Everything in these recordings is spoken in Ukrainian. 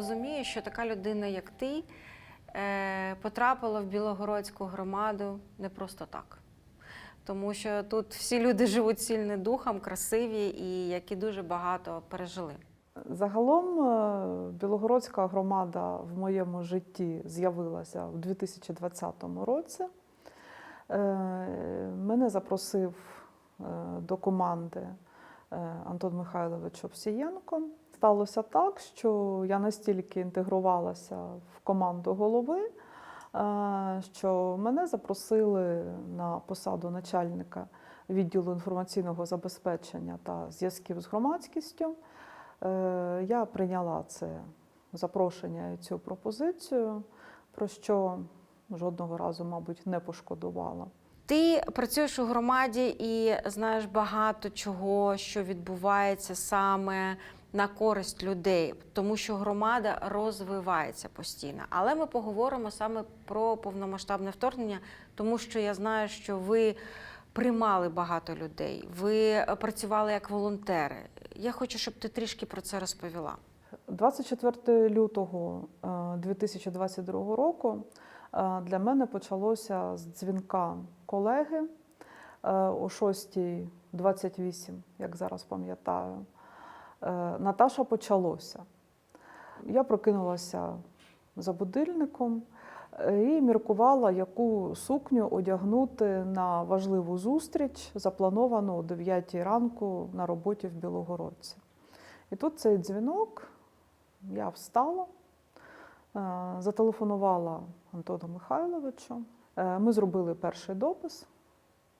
розумію, що така людина, як ти, е, потрапила в Білогородську громаду не просто так. Тому що тут всі люди живуть сильним духом, красиві і які дуже багато пережили. Загалом е, Білогородська громада в моєму житті з'явилася в 2020 році. Е, Мене запросив до команди Антон Михайлович Овсієнко. Сталося так, що я настільки інтегрувалася в команду голови, е, що мене запросили на посаду начальника відділу інформаційного забезпечення та зв'язків з громадськістю. Е, Я прийняла це запрошення і цю пропозицію, про що жодного разу, мабуть, не пошкодувала. Ти працюєш у громаді і знаєш багато чого, що відбувається саме на користь людей, тому що громада розвивається постійно. Але ми поговоримо саме про повномасштабне вторгнення, тому що я знаю, що ви приймали багато людей, ви працювали як волонтери. Я хочу, щоб ти трішки про це розповіла. 24 лютого е, 2022 року е, для мене почалося з дзвінка колеги е, о 6.28, як зараз пам'ятаю. Е, Наташа почалося. Я прокинулася за будильником е, і міркувала, яку сукню одягнути на важливу зустріч, заплановану о 9 ранку на роботі в Білогородці. І тут цей дзвінок, я встала, е, зателефонувала Антону Михайловичу. Ми зробили перший допис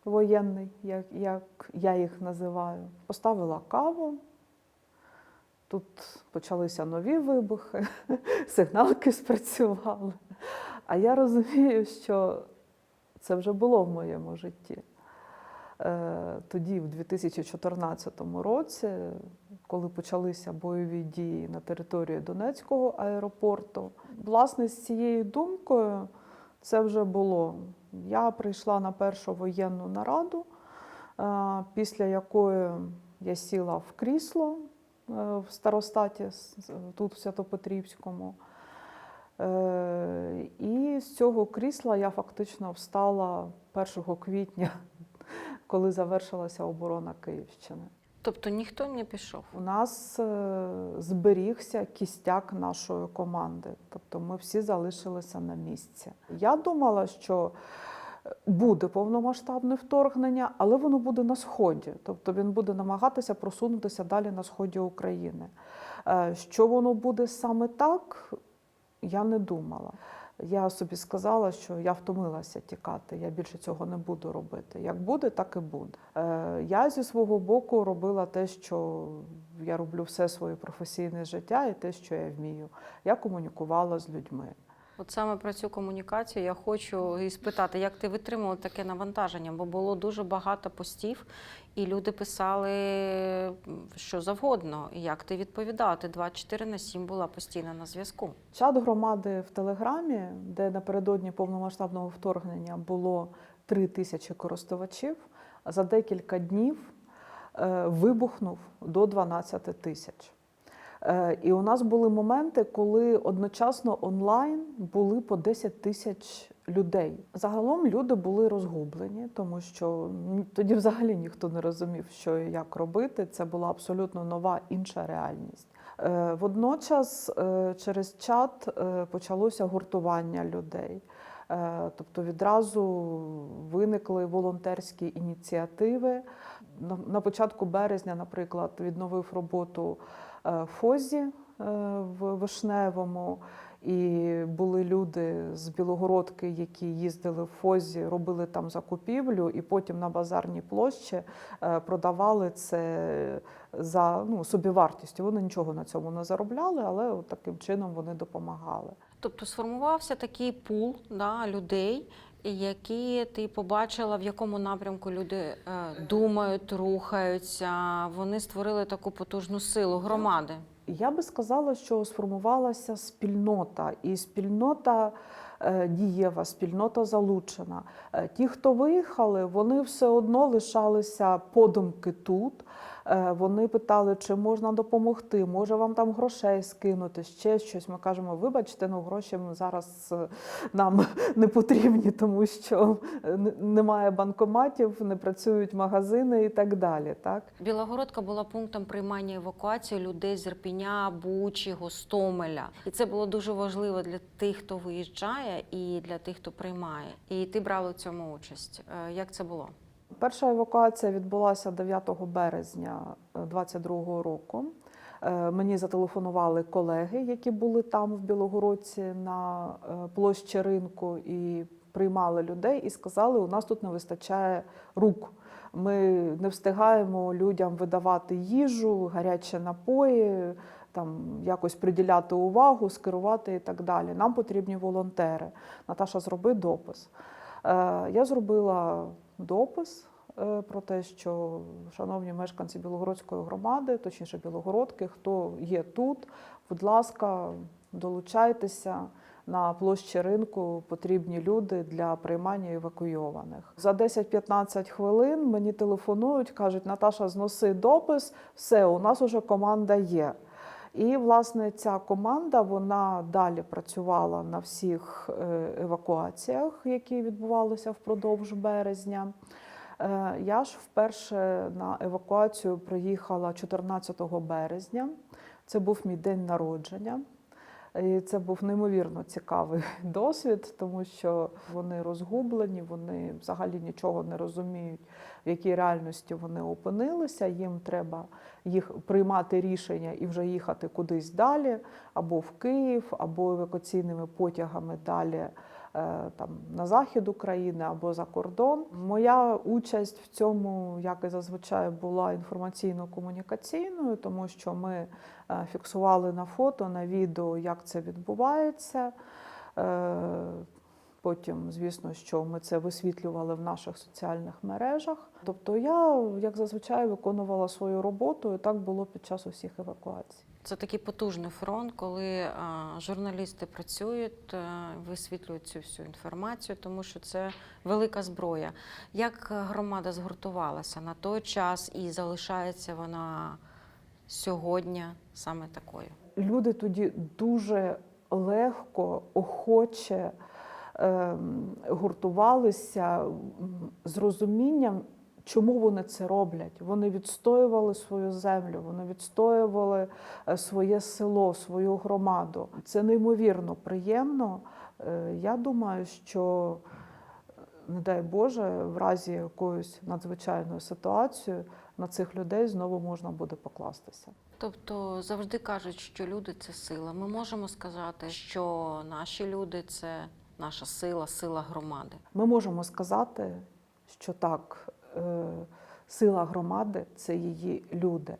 воєнний, як я їх називаю. Поставила каву. Тут почалися нові вибухи, сигналки спрацювали. А я розумію, що це вже було в моєму житті. Е, Тоді, в 2014 році, коли почалися бойові дії на території Донецького аеропорту, власне, з цією думкою це вже було. Я прийшла на першу воєнну нараду, е, після якої я сіла в крісло в старостаті тут, в Святопетрівському. Е, І з цього крісла я фактично встала 1 квітня, коли завершилася оборона Київщини. Тобто ніхто не пішов. У нас е, зберігся кістяк нашої команди, тобто ми всі залишилися на місці. Я думала, що буде повномасштабне вторгнення, але воно буде на сході, тобто він буде намагатися просунутися далі на сході України. Е, Що воно буде саме так, я не думала. Я собі сказала, що я втомилася тікати, я більше цього не буду робити. Як буде, так і буде. Е, Я зі свого боку робила те, що я роблю все своє професійне життя і те, що я вмію. Я комунікувала з людьми. От саме про цю комунікацію я хочу і спитати, як ти витримала таке навантаження, бо було дуже багато постів, і люди писали що завгодно. І Як ти відповідала? Ти 24 на 7 була постійно на зв'язку. Чат громади в Телеграмі, де напередодні повномасштабного вторгнення було три тисячі користувачів, за декілька днів е, вибухнув до 12 тисяч. Е, І у нас були моменти, коли одночасно онлайн були по 10 тисяч людей. Загалом люди були розгублені, тому що тоді взагалі ніхто не розумів, що і як робити. Це була абсолютно нова інша реальність. Е, Водночас е, через чат почалося гуртування людей. Тобто відразу виникли волонтерські ініціативи. На- початку березня, наприклад, відновив роботу ФОЗі е, в Вишневому. І були люди з Білогородки, які їздили в Фозі, робили там закупівлю, і потім на базарній площі е, продавали це за ну, собівартістю. Вони нічого на цьому не заробляли, але от таким чином вони допомагали. Тобто сформувався такий пул да, людей, які ти побачила, в якому напрямку люди е, думають, рухаються. Вони створили таку потужну силу громади. Я би сказала, що сформувалася спільнота, і спільнота дієва, спільнота залучена. Е, Ті, хто виїхали, вони все одно лишалися подумки тут. Е, Вони питали, чи можна допомогти, може вам там грошей скинути, ще щось. Ми кажемо, вибачте, ну гроші зараз е, нам не потрібні, тому що е, немає банкоматів, не працюють магазини і так далі. Так? Білогородка була пунктом приймання евакуації людей з Ірпіня, Бучі, Гостомеля. І це було дуже важливо для тих, хто виїжджає, і для тих, хто приймає. І ти брала у цьому участь. Е, Як це було? Перша евакуація відбулася 9 березня 2022 року. Е, Мені зателефонували колеги, які були там в Білогородці на е, площі ринку і приймали людей, і сказали, у нас тут не вистачає рук. Ми не встигаємо людям видавати їжу, гарячі напої, там якось приділяти увагу, скерувати і так далі. Нам потрібні волонтери. Наташа, зроби допис. Е, Я зробила допис е, про те, що шановні мешканці Білогородської громади, точніше Білогородки, хто є тут, будь ласка, долучайтеся. На площі ринку потрібні люди для приймання евакуйованих. За 10-15 хвилин мені телефонують, кажуть, Наташа, зноси допис, все, у нас уже команда є. І, власне, ця команда вона далі працювала на всіх е, евакуаціях, які відбувалися впродовж березня. Е, Я ж вперше на евакуацію приїхала 14 березня. Це був мій день народження. І це був неймовірно цікавий досвід, тому що вони розгублені, вони взагалі нічого не розуміють, в якій реальності вони опинилися. Їм треба їх приймати рішення і вже їхати кудись далі, або в Київ, або евакуаційними потягами далі там на захід України або за кордон. Моя участь в цьому, як і зазвичай, була інформаційно-комунікаційною, тому що ми е, фіксували на фото, на відео, як це відбувається. Е, Потім, звісно, що ми це висвітлювали в наших соціальних мережах. Тобто я, як зазвичай, виконувала свою роботу, і так було під час усіх евакуацій. Це такий потужний фронт, коли а, журналісти працюють, е, висвітлюють цю всю інформацію, тому що це велика зброя. Як громада згуртувалася на той час і залишається вона сьогодні саме такою? люди тоді дуже легко, охоче гуртувалися м, з розумінням, чому вони це роблять. Вони відстоювали свою землю, вони відстоювали е, своє село, свою громаду. Це неймовірно приємно. Е, Я думаю, що, не дай Боже, в разі якоїсь надзвичайної ситуації на цих людей знову можна буде покластися. Тобто завжди кажуть, що люди це сила. Ми можемо сказати, що наші люди це наша сила, сила громади. Ми можемо сказати, що так, е, сила громади це її люди.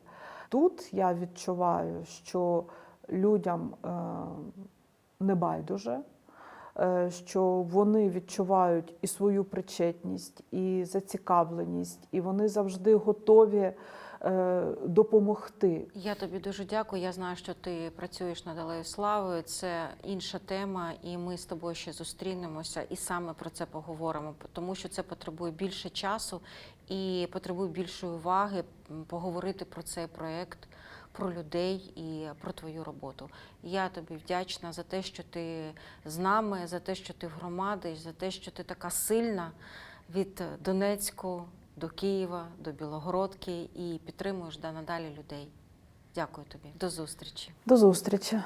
Тут я відчуваю, що людям е, не байдуже, е, що вони відчувають і свою причетність, і зацікавленість, і вони завжди готові допомогти. Я тобі дуже дякую. Я знаю, що ти працюєш над Алеєю Слави. Це інша тема, і ми з тобою ще зустрінемося і саме про це поговоримо, тому що це потребує більше часу і потребує більшої уваги поговорити про цей проект, про людей і про твою роботу. Я тобі вдячна за те, що ти з нами, за те, що ти в громаді, за те, що ти така сильна від Донецьку до Києва, до Білогородки і підтримуєш да, надалі людей. Дякую тобі. До зустрічі. До зустрічі.